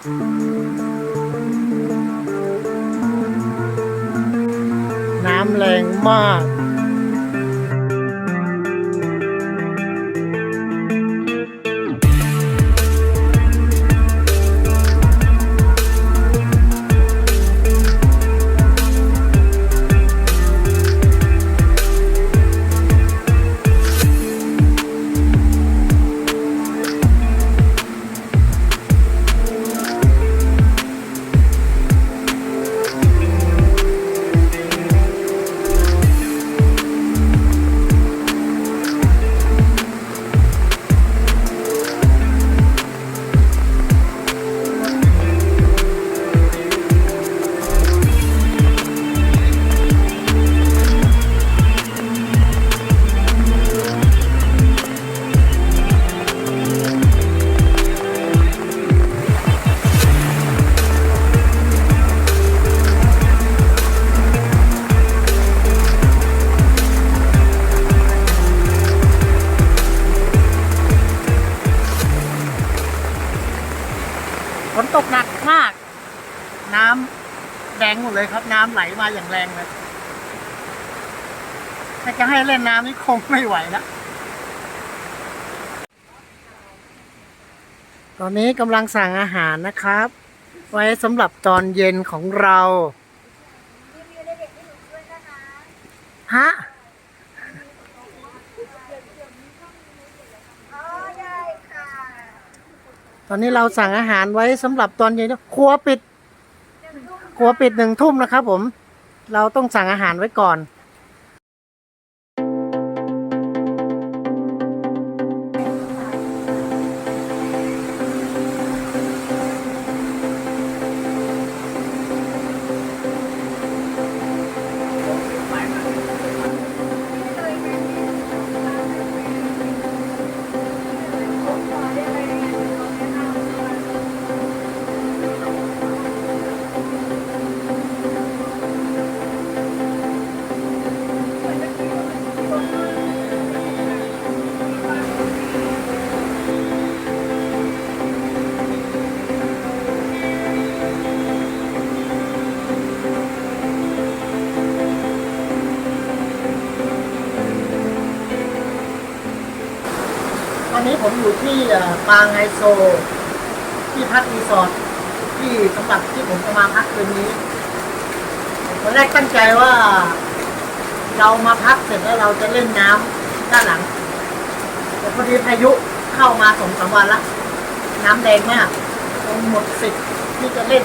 น้ำแรงมาก ฝนตกหนักมาก น้ำแดงหมดเลยครับ น้ำไหลมาอย่างแรงเลยถ้าจะให้เล่นน้ำนี่คงไม่ไหวแล้วตอนนี้กำลังสั่งอาหารนะครับ ไว้สำหรับตอนเย็นของเราฮะ ตอนนี้เราสั่งอาหารไว้สำหรับตอนเย็นครัวปิดครัวปิดหนึ่งทุ่มนะครับผม เราต้องสั่งอาหารไว้ก่อน ที่อ่ปางไฮโซ ที่พักรีสอร์ทที่สำหรับที่ผมจะมาพักคืนนี้ตอนแรกตั้งใจว่า เรามาพักเสร็จแล้วเราจะเล่นน้ำด้านหลัง แต่พอดีพายุเข้ามาสองสามวันละ น้ำแดงมากคงหมดสิทธิ์ที่จะเล่น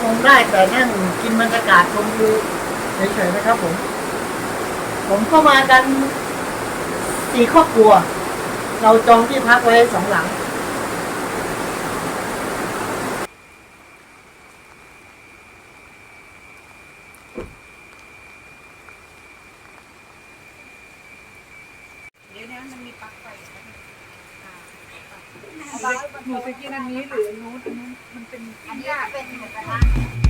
คงได้แต่นั่งกินบรรยากาศชมวิวเฉยๆนะครับผม ผมก็มากันสี่ครอบครัว เราจองที่พักไว้สองหลัง เดี๋ยวนี้มันมีปลั๊กไฟหนูจะกินอันนี้หรืออันนู้นอันนู้นมันเป็นอันนี้เป็นหมูกระทะ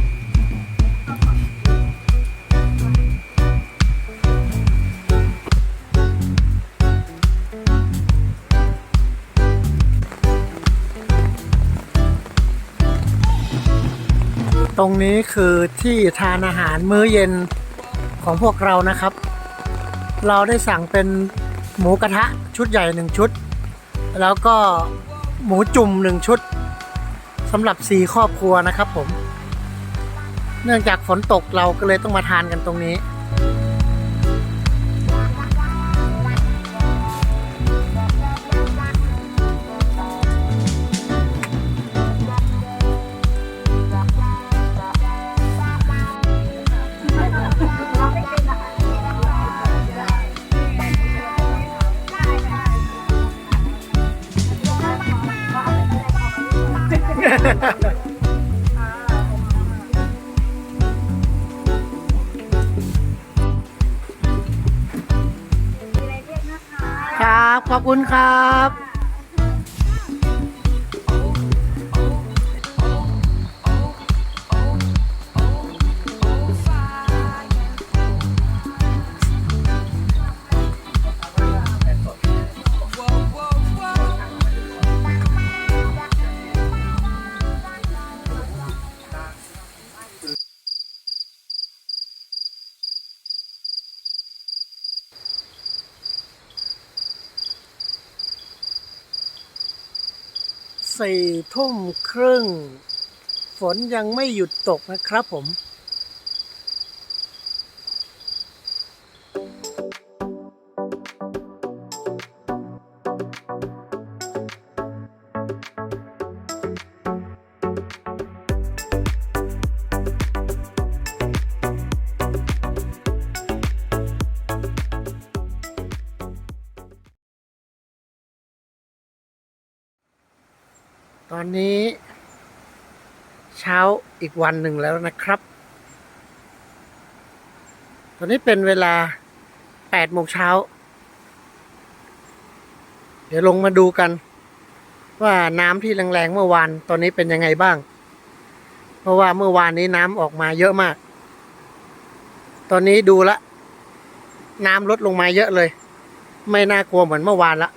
ตรงนี้คือที่ทานอาหารมื้อเย็นของพวกเรานะครับ เราได้สั่งเป็นหมูกระทะชุดใหญ่หนึ่งชุด แล้วก็หมูจุ่มหนึ่งชุดสำหรับสี่ครอบครัวนะครับผม เนื่องจากฝนตกเราก็เลยต้องมาทานกันตรงนี้ ขอบคุณครับ สี่ทุ่มครึ่ง ฝนยังไม่หยุดตกนะครับผม ตอนนี้ เช้าอีกวันหนึ่งแล้วนะครับ ตอนนี้เป็นเวลา8โมงเช้า เดี๋ยวลงมาดูกัน ว่าน้ำที่แรงๆเมื่อวานตอนนี้เป็นยังไงบ้าง เพราะว่าเมื่อวานนี้น้ำออกมาเยอะมาก ตอนนี้ดูละ น้ำลดลงมาเยอะเลย ไม่น่ากลัวเหมือนเมื่อวานละ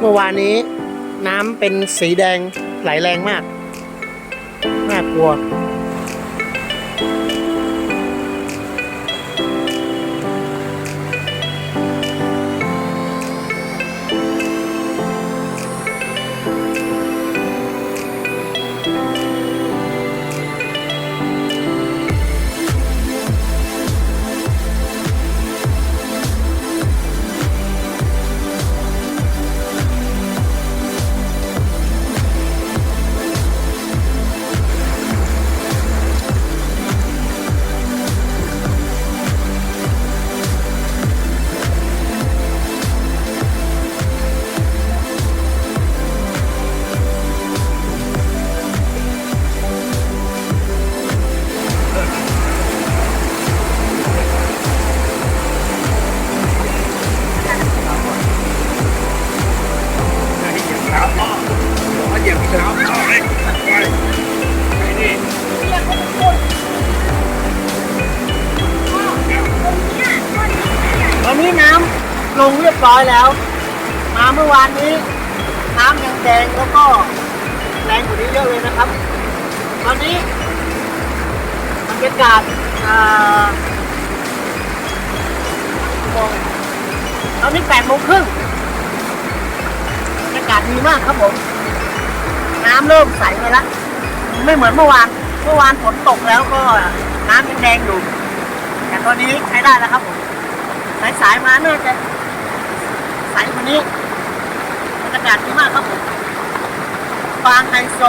เมื่อวานนี้น้ำเป็นสีแดงไหลแรงมาก น่ากลัว ลงเรียบร้อยแล้ว มาเมื่อวานนี้น้ำยังแดงแล้วก็แรงกว่านี้เยอะเลยนะครับ ตอนนี้บรรยากาศอ่ากี่โมงตอนนี้แปดโมงครึ่งบรรยากาศดีมากครับผม น้ำเริ่มใสไปล้วไม่เหมือนเมื่อวาน เมื่อวานฝนตกแล้วก็น้ำยังแดงอยู่ แต่ตอนนี้ใช้ได้แล้วครับผม สายสายๆมาน่าจะ ใสวันนี้บรรยากาศดีมากครับผม ฟางไฮโซ